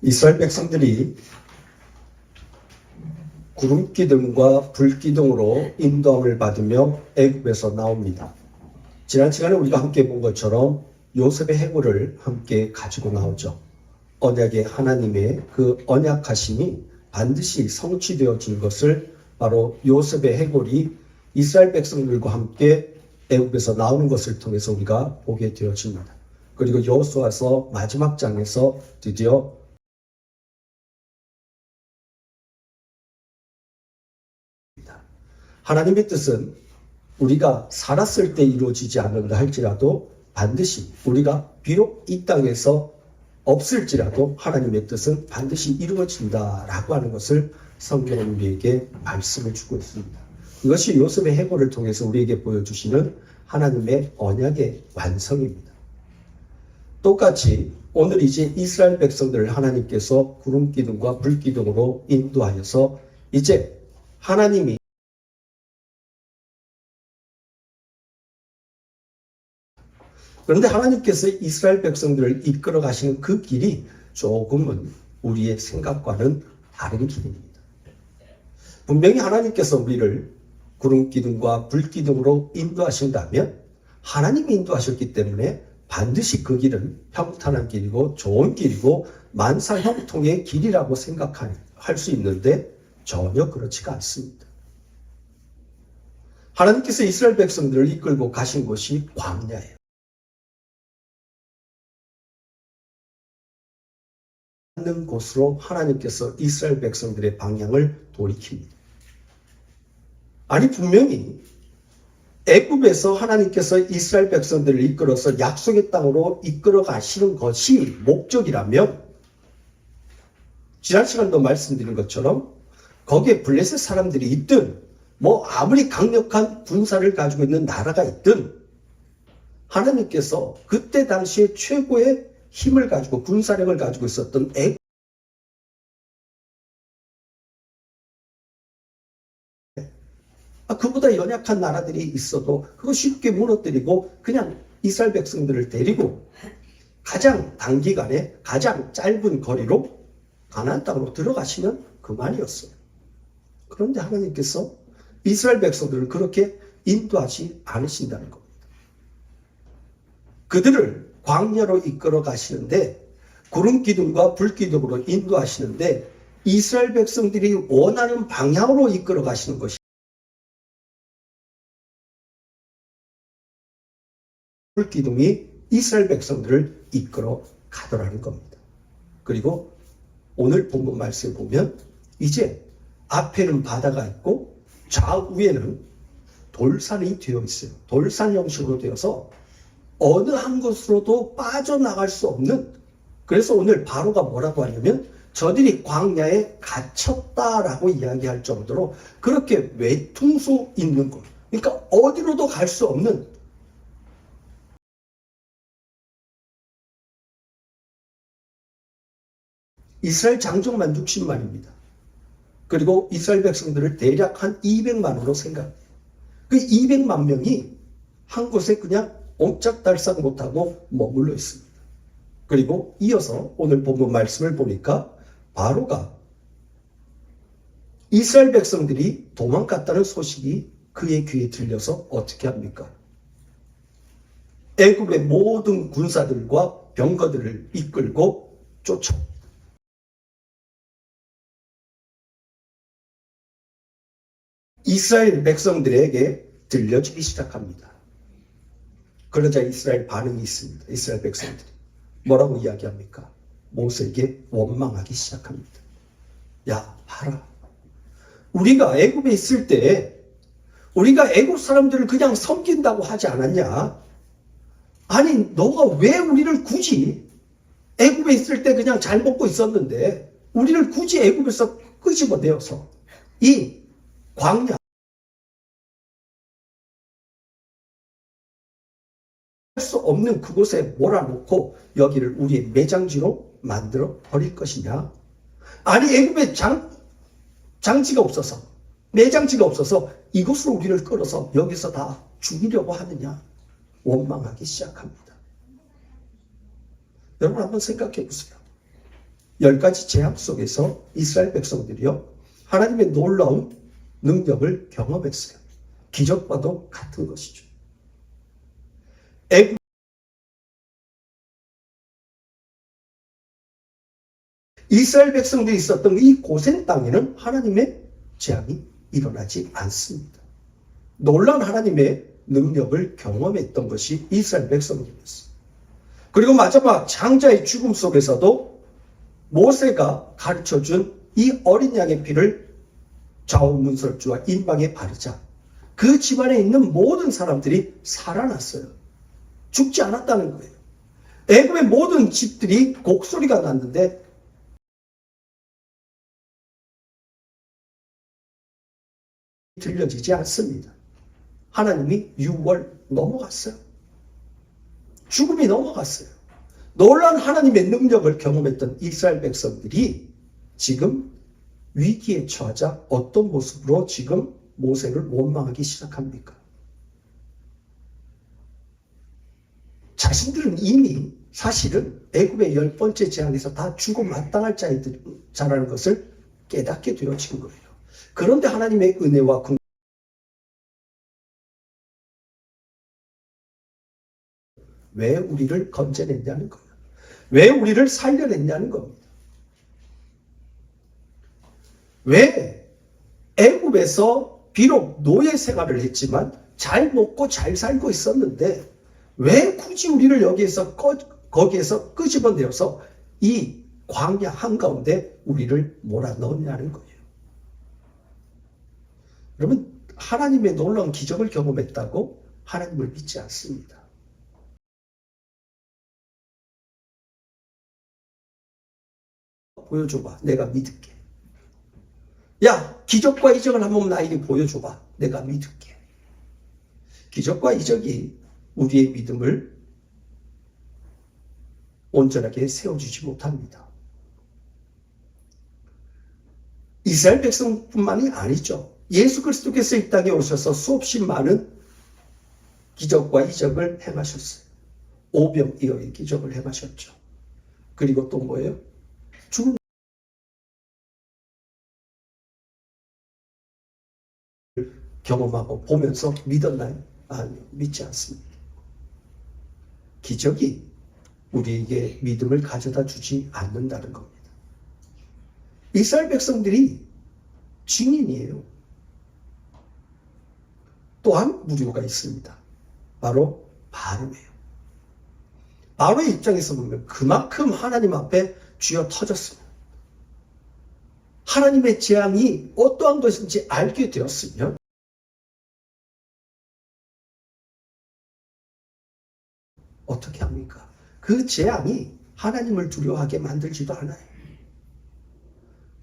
이스라엘 백성들이 구름 기둥과 불 기둥으로 인도함을 받으며 애굽에서 나옵니다. 지난 시간에 우리가 함께 본 것처럼 요셉의 해골을 함께 가지고 나오죠. 언약의 하나님의 그 언약하심이 반드시 성취되어진 것을 바로 요셉의 해골이 이스라엘 백성들과 함께 애굽에서 나오는 것을 통해서 우리가 보게 되어집니다. 그리고 여호수아서 마지막 장에서 드디어 하나님의 뜻은 우리가 살았을 때 이루어지지 않는다 할지라도 반드시 우리가 비록 이 땅에서 없을지라도 하나님의 뜻은 반드시 이루어진다라고 하는 것을 성경은 우리에게 말씀을 주고 있습니다. 이것이 요셉의 해고를 통해서 우리에게 보여주시는 하나님의 언약의 완성입니다. 똑같이 오늘 이제 이스라엘 백성들을 하나님께서 구름 기둥과 불 기둥으로 인도하여서 이제 하나님이 그런데 하나님께서 이스라엘 백성들을 이끌어 가시는 그 길이 조금은 우리의 생각과는 다른 길입니다. 분명히 하나님께서 우리를 구름 기둥과 불 기둥으로 인도하신다면 하나님이 인도하셨기 때문에 반드시 그 길은 평탄한 길이고 좋은 길이고 만사 형통의 길이라고 생각할 수 있는데 전혀 그렇지가 않습니다. 하나님께서 이스라엘 백성들을 이끌고 가신 곳이 광야예요. 있는 곳으로 하나님께서 이스라엘 백성들의 방향을 돌이킵니다. 아니 분명히 애굽에서 하나님께서 이스라엘 백성들을 이끌어서 약속의 땅으로 이끌어 가시는 것이 목적이라면 지난 시간도 말씀드린 것처럼 거기에 블레셋 사람들이 있든 뭐 아무리 강력한 군사를 가지고 있는 나라가 있든 하나님께서 그때 당시에 최고의 힘을 가지고 군사력을 가지고 있었던 애 아, 그보다 연약한 나라들이 있어도 그거 쉽게 무너뜨리고 그냥 이스라엘 백성들을 데리고 가장 단기간에 가장 짧은 거리로 가나안 땅으로 들어가시면 그만이었어요. 그런데 하나님께서 이스라엘 백성들을 그렇게 인도하지 않으신다는 겁니다. 그들을 광야로 이끌어 가시는데 구름 기둥과 불 기둥으로 인도하시는데 이스라엘 백성들이 원하는 방향으로 이끌어 가시는 것이 불 기둥이 이스라엘 백성들을 이끌어 가더라는 겁니다. 그리고 오늘 본문 말씀 보면 이제 앞에는 바다가 있고 좌우에는 돌산이 되어 있어요. 돌산 형식으로 되어서 어느 한 곳으로도 빠져나갈 수 없는 그래서 오늘 바로가 뭐라고 하냐면 저들이 광야에 갇혔다라고 이야기할 정도로 그렇게 외통수 있는 곳 그러니까 어디로도 갈 수 없는 이스라엘 장정만 60만입니다. 그리고 이스라엘 백성들을 대략 한 200만으로 생각해요. 그 200만 명이 한 곳에 그냥 옴짝달싹 못하고 머물러 있습니다. 그리고 이어서 오늘 본문 말씀을 보니까 바로가 이스라엘 백성들이 도망갔다는 소식이 그의 귀에 들려서 어떻게 합니까? 애굽의 모든 군사들과 병거들을 이끌고 쫓아 이스라엘 백성들에게 들려주기 시작합니다. 그러자 이스라엘 반응이 있습니다. 이스라엘 백성들이. 뭐라고 이야기합니까? 모세에게 원망하기 시작합니다. 야, 봐라. 우리가 애굽에 있을 때 우리가 애굽 사람들을 그냥 섬긴다고 하지 않았냐? 아니, 너가 왜 우리를 굳이 애굽에 있을 때 그냥 잘 먹고 있었는데 우리를 굳이 애굽에서 끄집어내어서 이 광야 없는 그곳에 몰아놓고 여기를 우리의 매장지로 만들어 버릴 것이냐? 아니 애굽에 장 장지가 없어서 매장지가 없어서 이곳으로 우리를 끌어서 여기서 다 죽이려고 하느냐? 원망하기 시작합니다. 여러분 한번 생각해 보세요. 열 가지 재앙 속에서 이스라엘 백성들이요 하나님의 놀라운 능력을 경험했어요. 기적과도 같은 것이죠. 이스라엘 백성들이 있었던 이 고센 땅에는 하나님의 재앙이 일어나지 않습니다. 놀란 하나님의 능력을 경험했던 것이 이스라엘 백성들이었어요. 그리고 마지막 장자의 죽음 속에서도 모세가 가르쳐 준 이 어린 양의 피를 좌우 문설주와 인방에 바르자 그 집안에 있는 모든 사람들이 살아났어요. 죽지 않았다는 거예요. 애굽의 모든 집들이 곡소리가 났는데 들려지지 않습니다. 하나님이 6월 넘어갔어요. 죽음이 넘어갔어요. 놀란 하나님의 능력을 경험했던 이스라엘 백성들이 지금 위기에 처하자 어떤 모습으로 지금 모세를 원망하기 시작합니까? 자신들은 이미 사실은 애굽의 열 번째 재앙에서 다 죽어 마땅할 자이들, 자라는 것을 깨닫게 되어진 거예요. 그런데 하나님의 은혜와 긍 왜 우리를 건져냈냐는 거예요. 왜 우리를 살려냈냐는 겁니다. 왜 애굽에서 비록 노예 생활을 했지만 잘 먹고 잘 살고 있었는데 왜 굳이 우리를 여기에서 꺼, 거기에서 끄집어내어서 이 광야 한가운데 우리를 몰아넣냐는 거예요. 여러분 하나님의 놀라운 기적을 경험했다고 하나님을 믿지 않습니다. 보여줘봐. 내가 믿을게. 야, 기적과 이적을 한번 나에게 보여줘봐. 내가 믿을게. 기적과 이적이 우리의 믿음을 온전하게 세워주지 못합니다. 이스라엘 백성뿐만이 아니죠. 예수 그리스도께서 이 땅에 오셔서 수없이 많은 기적과 이적을 행하셨어요. 오병이어의 기적을 행하셨죠. 그리고 또 뭐예요? 죽음 경험하고 보면서 믿었나요? 아니요. 믿지 않습니다. 기적이 우리에게 믿음을 가져다 주지 않는다는 겁니다. 이스라엘 백성들이 증인이에요. 또한 무료가 있습니다. 바로 바로예요. 바로의 입장에서 보면 그만큼 하나님 앞에 쥐어 터졌습니다. 하나님의 재앙이 어떠한 것인지 알게 되었으면 어떻게 합니까? 그 재앙이 하나님을 두려워하게 만들지도 않아요.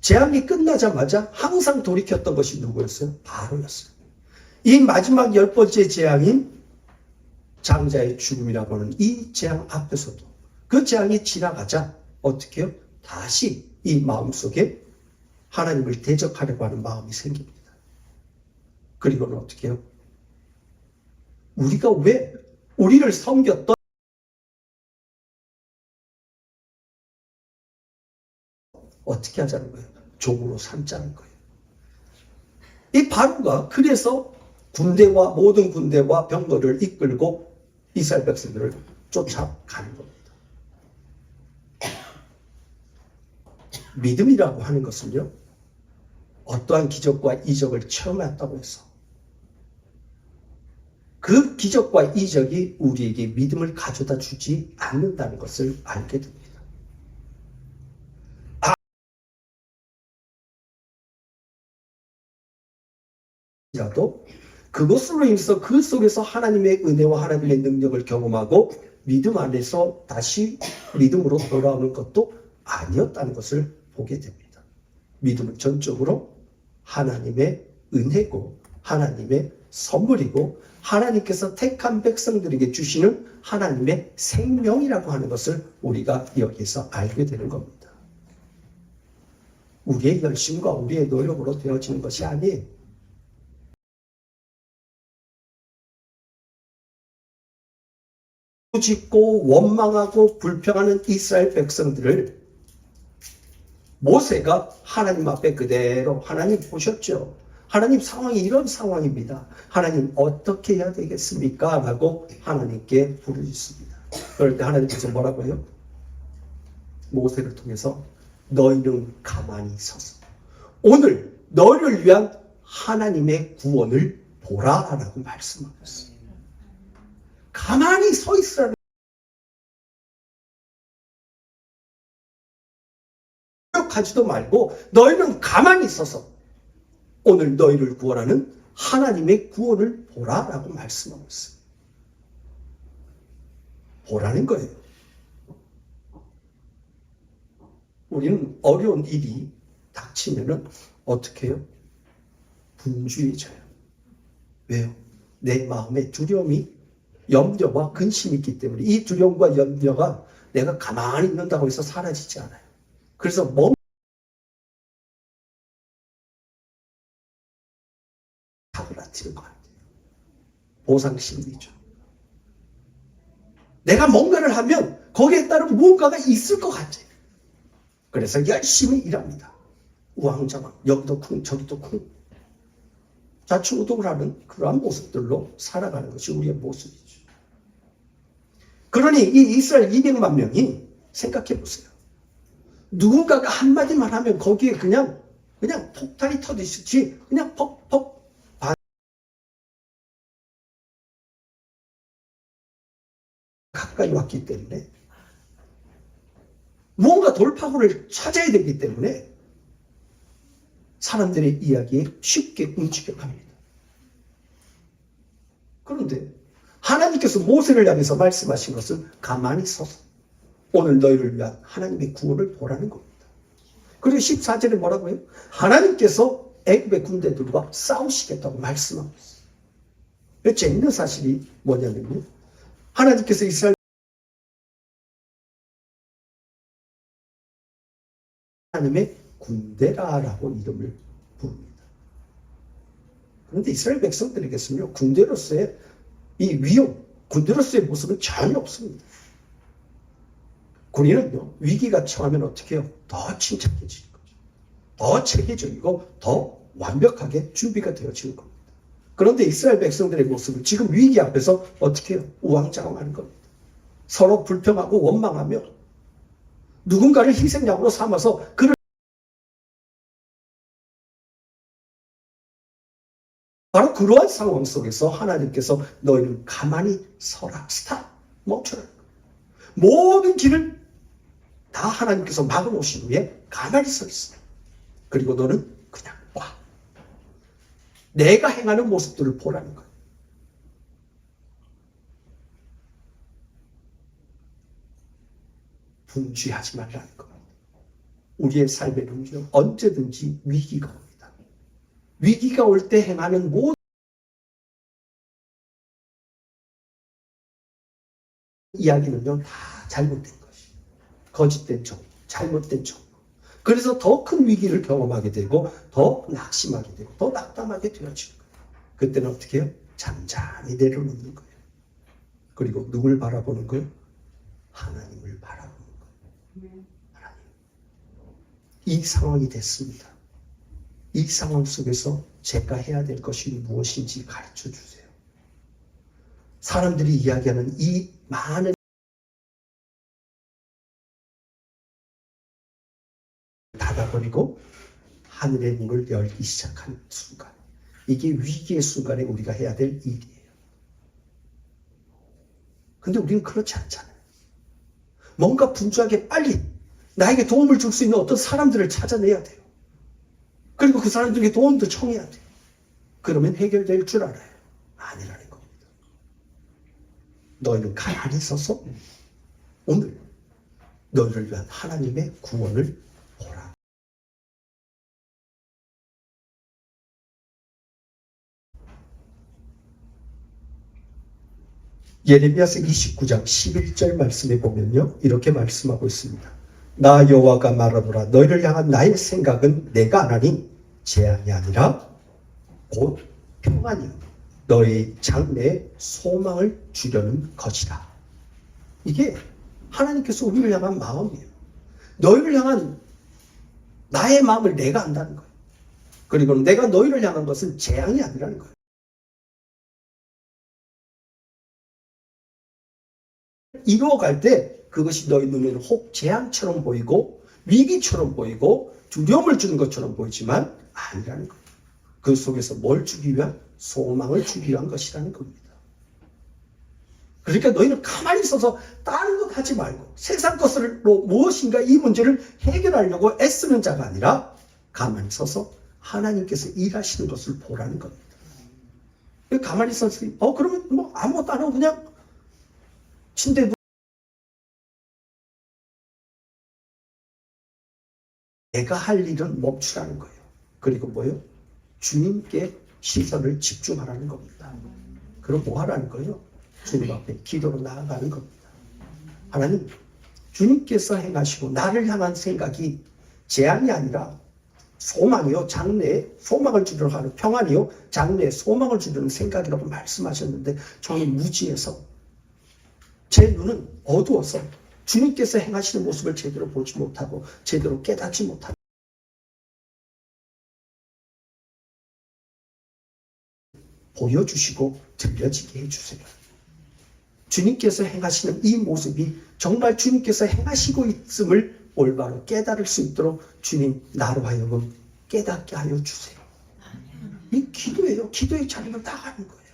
재앙이 끝나자마자 항상 돌이켰던 것이 누구였어요? 바로였어요. 이 마지막 열 번째 재앙인 장자의 죽음이라고 하는 이 재앙 앞에서도 그 재앙이 지나가자 어떻게 해요? 다시 이 마음속에 하나님을 대적하려고 하는 마음이 생깁니다. 그리고는 어떻게 해요? 우리가 왜 우리를 섬겼던 어떻게 하자는 거예요? 종으로 삼자는 거예요. 이 바로가 그래서 군대와 모든 군대와 병거를 이끌고 이스라엘 백성들을 쫓아가는 겁니다. 믿음이라고 하는 것은요, 어떠한 기적과 이적을 체험했다고 해서 그 기적과 이적이 우리에게 믿음을 가져다 주지 않는다는 것을 알게 됩니다. 라도 그것으로 인해서 그 속에서 하나님의 은혜와 하나님의 능력을 경험하고 믿음 안에서 다시 믿음으로 돌아오는 것도 아니었다는 것을 보게 됩니다. 믿음은 전적으로 하나님의 은혜고 하나님의 선물이고 하나님께서 택한 백성들에게 주시는 하나님의 생명이라고 하는 것을 우리가 여기서 알게 되는 겁니다. 우리의 열심과 우리의 노력으로 되어지는 것이 아니에요. 짓고 원망하고 불평하는 이스라엘 백성들을 모세가 하나님 앞에 그대로 하나님 보셨죠. 하나님 상황이 이런 상황입니다. 하나님 어떻게 해야 되겠습니까? 라고 하나님께 부르셨습니다. 그럴 때 하나님께서 뭐라고 해요? 모세를 통해서 너희는 가만히 서서 오늘 너희를 위한 하나님의 구원을 보라라고 있어요. 가만히 서 있으라는 노력하지도 말고 너희는 가만히 있어서 오늘 너희를 구원하는 하나님의 구원을 보라라고 말씀하고 있어요. 보라는 거예요. 우리는 어려운 일이 닥치면은 어떻게 해요? 분주해져요. 왜요? 내 마음에 두려움이 염려와 근심이 있기 때문에 이 두려움과 염려가 내가 가만히 있는다고 해서 사라지지 않아요. 그래서 멈 사그라치는 것 같아요. 보상 심리죠. 내가 뭔가를 하면 거기에 따른 무언가가 있을 것 같아요. 그래서 열심히 일합니다. 우왕좌왕, 여기도 쿵, 저기도 쿵. 자충우동을 하는 그러한 모습들로 살아가는 것이 우리의 모습이죠. 그러니 이 이스라엘 200만 명이 생각해 보세요. 누군가가 한마디만 하면 거기에 그냥, 그냥 폭탄이 터지듯이 그냥 퍽퍽 가까이 왔기 때문에 무언가 돌파구를 찾아야 되기 때문에 사람들의 이야기에 쉽게 움직여갑니다. 그런데 하나님께서 모세를 향해서 말씀하신 것은 가만히 서서 오늘 너희를 위한 하나님의 구원을 보라는 겁니다. 그리고 14절에 뭐라고 해요? 하나님께서 애굽의 군대들과 싸우시겠다고 말씀하고 있어요. 재밌는 사실이 뭐냐면요. 하나님께서 이스라엘 하나님의 군대라라고 이름을 부릅니다. 그런데 이스라엘 백성들에게서는요, 군대로서의 이 위험, 군대로서의 모습은 전혀 없습니다. 군인은요, 위기가 처하면 어떻게 해요? 더 침착해지는 거죠. 더 체계적이고 더 완벽하게 준비가 되어지는 겁니다. 그런데 이스라엘 백성들의 모습은 지금 위기 앞에서 어떻게 해요? 우왕좌왕하는 겁니다. 서로 불평하고 원망하며 누군가를 희생양으로 삼아서 그를 바로 그러한 상황 속에서 하나님께서 너희는 가만히 서라. 스탑. 멈춰라. 모든 길을 다 하나님께서 막아놓으신 후에 가만히 서 있어. 그리고 너는 그냥 봐. 내가 행하는 모습들을 보라는 거야. 분주하지 말라는 겁니다. 우리의 삶에는요, 언제든지 위기가. 위기가 올 때 행하는 모든 이야기는요, 다 잘못된 것이. 거짓된 정보, 잘못된 정보. 그래서 더 큰 위기를 경험하게 되고, 더 낙심하게 되고, 더 낙담하게 되어지는 거예요. 그때는 어떻게 해요? 잠잠히 내려놓는 거예요. 그리고 누굴 바라보는 거예요? 하나님을 바라보는 거예요. 하나님. 이 상황이 됐습니다. 이 상황 속에서 제가 해야 될 것이 무엇인지 가르쳐 주세요. 사람들이 이야기하는 이 많은 닫아버리고 하늘의 문을 열기 시작한 순간. 이게 위기의 순간에 우리가 해야 될 일이에요. 근데 우리는 그렇지 않잖아요. 뭔가 분주하게 빨리 나에게 도움을 줄 수 있는 어떤 사람들을 찾아내야 돼요. 그리고 그 사람들에게 도움도 청해야 돼요. 그러면 해결될 줄 알아요. 아니라는 겁니다. 너희는 가만히 서서 오늘 너희를 위한 하나님의 구원을 보라. 예레미야서 29장 11절 말씀에 보면요. 이렇게 말씀하고 있습니다. 나 여호와가 말하노라 너희를 향한 나의 생각은 내가 안 하니 재앙이 아니라 곧 평안이요 너희 장래에 소망을 주려는 것이다. 이게 하나님께서 우리를 향한 마음이에요. 너희를 향한 나의 마음을 내가 안다는 거예요. 그리고 내가 너희를 향한 것은 재앙이 아니라는 거예요. 이루어갈 때 그것이 너희 눈에는 혹 재앙처럼 보이고 위기처럼 보이고 두려움을 주는 것처럼 보이지만 아니라는 거예요. 그 속에서 뭘 주기 위한 소망을 주기 위한 것이라는 겁니다. 그러니까 너희는 가만히 있어서 다른 것 하지 말고 세상 것으로 무엇인가 이 문제를 해결하려고 애쓰는 자가 아니라 가만히 서서 하나님께서 일하시는 것을 보라는 겁니다. 가만히 있어서 어 그러면 뭐 아무것도 안 하고 그냥 침대 누 내가 할 일은 멈추라는 거예요. 그리고 뭐요? 주님께 시선을 집중하라는 겁니다. 그럼 뭐 하라는 거예요? 주님 앞에 기도로 나아가는 겁니다. 하나님, 주님께서 행하시고 나를 향한 생각이 재앙이 아니라 소망이요, 장래에 소망을 주려고 하는 평안이요, 장래에 소망을 주려는 생각이라고 말씀하셨는데 저는 무지해서 제 눈은 어두워서 주님께서 행하시는 모습을 제대로 보지 못하고 제대로 깨닫지 못하고 보여주시고 들려지게 해주세요. 주님께서 행하시는 이 모습이 정말 주님께서 행하시고 있음을 올바로 깨달을 수 있도록 주님 나로 하여금 깨닫게 하여 주세요. 이 기도예요. 기도의 자리를 나가는 거예요.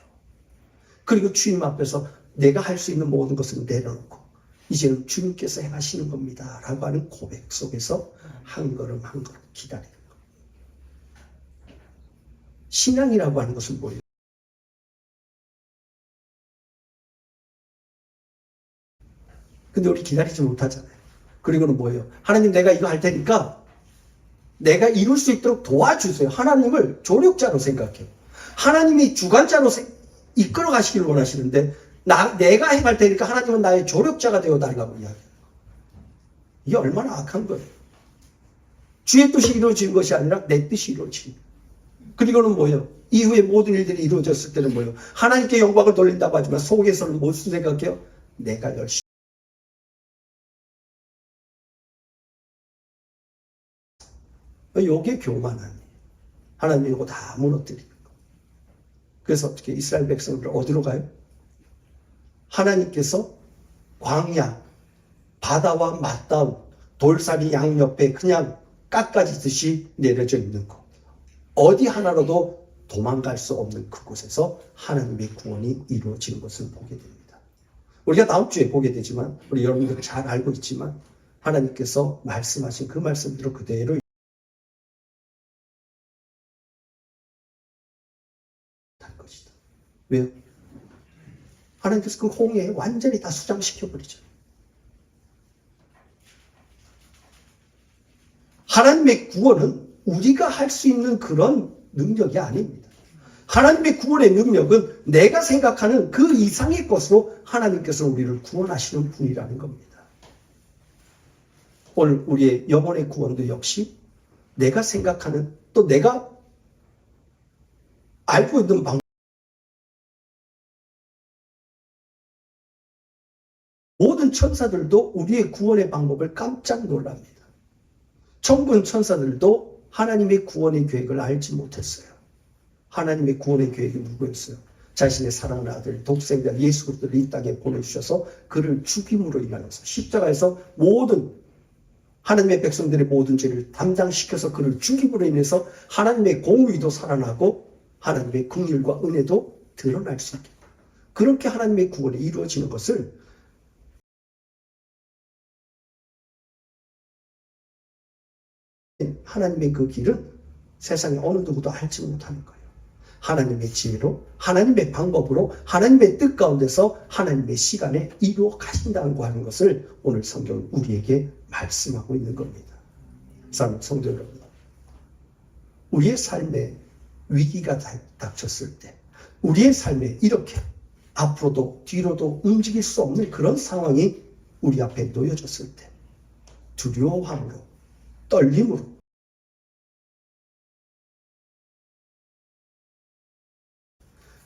그리고 주님 앞에서 내가 할 수 있는 모든 것을 내려놓고 이제는 주님께서 행하시는 겁니다. 라고 하는 고백 속에서 한 걸음 한 걸음 기다리는 겁니다. 신앙이라고 하는 것은 뭐예요? 근데 우리 기다리지 못하잖아요. 그리고는 뭐예요? 하나님 내가 이거 할 테니까 내가 이룰 수 있도록 도와주세요. 하나님을 조력자로 생각해요. 하나님이 주관자로 세- 이끌어 가시길 원하시는데 나, 내가 행할 테니까 하나님은 나의 조력자가 되어 달라고 이야기해요. 이게 얼마나 악한 거예요. 주의 뜻이 이루어지는 것이 아니라 내 뜻이 이루어지는 거예요. 그리고는 뭐예요? 이후에 모든 일들이 이루어졌을 때는 뭐예요? 하나님께 영광을 돌린다고 하지만 속에서는 무슨 생각해요? 내가 열심히 요게 교만함이에요. 하나님이 이거 다 무너뜨리는 거. 그래서 어떻게 이스라엘 백성들 어디로 가요? 하나님께서 광야, 바다와 맞닿은 돌살이 양옆에 그냥 깎아지듯이 내려져 있는 거. 어디 하나로도 도망갈 수 없는 그곳에서 하나님의 구원이 이루어지는 것을 보게 됩니다. 우리가 다음 주에 보게 되지만, 우리 여러분들 잘 알고 있지만, 하나님께서 말씀하신 그 말씀대로 그대로 할 것이다. 왜요? 하나님께서 그 홍해 완전히 다 수장시켜 버리죠. 하나님의 구원은 우리가 할 수 있는 그런 능력이 아닙니다. 하나님의 구원의 능력은 내가 생각하는 그 이상의 것으로 하나님께서 우리를 구원하시는 분이라는 겁니다. 오늘 우리의 영혼의 구원도 역시 내가 생각하는 또 내가 알고 있는 방 모든 천사들도 우리의 구원의 방법을 깜짝 놀랍니다. 천군 천사들도 하나님의 구원의 계획을 알지 못했어요. 하나님의 구원의 계획이 누구였어요? 자신의 사랑하는 아들 독생자 예수 그리스도를 이 땅에 보내주셔서 그를 죽임으로 인하여서 십자가에서 모든 하나님의 백성들의 모든 죄를 담당시켜서 그를 죽임으로 인해서 하나님의 공의도 살아나고 하나님의 긍휼과 은혜도 드러날 수 있게 그렇게 하나님의 구원이 이루어지는 것을 하나님의 그 길은 세상에 어느 누구도 알지 못하는 거예요. 하나님의 지혜로, 하나님의 방법으로, 하나님의 뜻 가운데서 하나님의 시간에 이루어 가신다고 하는 것을 오늘 성경은 우리에게 말씀하고 있는 겁니다. 성도 여러분, 우리의 삶에 위기가 닥쳤을 때, 우리의 삶에 이렇게 앞으로도 뒤로도 움직일 수 없는 그런 상황이 우리 앞에 놓여졌을 때, 두려워함으로, 떨림으로,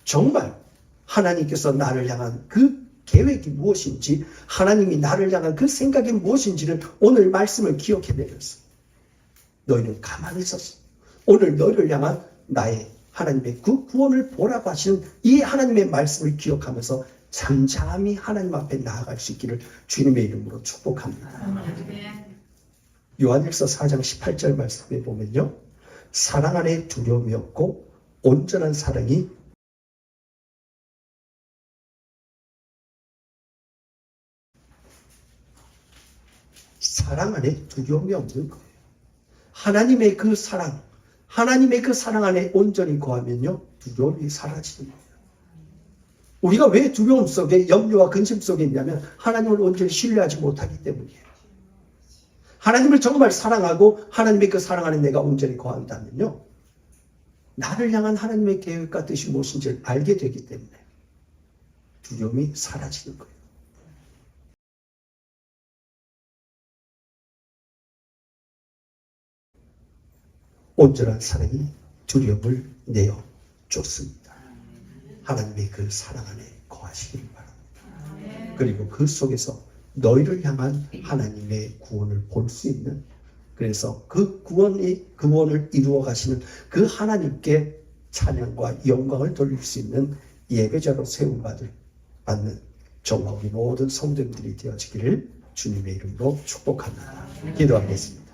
정말 하나님께서 나를 향한 그 계획이 무엇인지, 하나님이 나를 향한 그 생각이 무엇인지를 오늘 말씀을 기억해내면서 너희는 가만히 있었어. 오늘 너희를 향한 나의 하나님의 그 구원을 보라고 하시는 이 하나님의 말씀을 기억하면서 잠잠히 하나님 앞에 나아갈 수 있기를 주님의 이름으로 축복합니다. 요한일서 4장 18절 말씀에 보면요. 사랑 안에 두려움이 없고 온전한 사랑이 사랑 안에 두려움이 없는 거예요. 하나님의 그 사랑, 하나님의 그 사랑 안에 온전히 거하면요, 두려움이 사라지는 거예요. 우리가 왜 두려움 속에 염려와 근심 속에 있냐면 하나님을 온전히 신뢰하지 못하기 때문이에요. 하나님을 정말 사랑하고 하나님의 그 사랑 안에 내가 온전히 거한다면요, 나를 향한 하나님의 계획과 뜻이 무엇인지를 알게 되기 때문에 두려움이 사라지는 거예요. 온전한 사랑이 두려움을 내어 쫓습니다. 하나님의 그 사랑 안에 거하시길 바랍니다. 그리고 그 속에서 너희를 향한 하나님의 구원을 볼 수 있는 그래서 그 구원이 구원을 이루어 가시는 그 하나님께 찬양과 영광을 돌릴 수 있는 예배자로 세움 받을 받는 저와 우리 모든 성도들이 되어지기를 주님의 이름으로 축복합니다. 기도하겠습니다.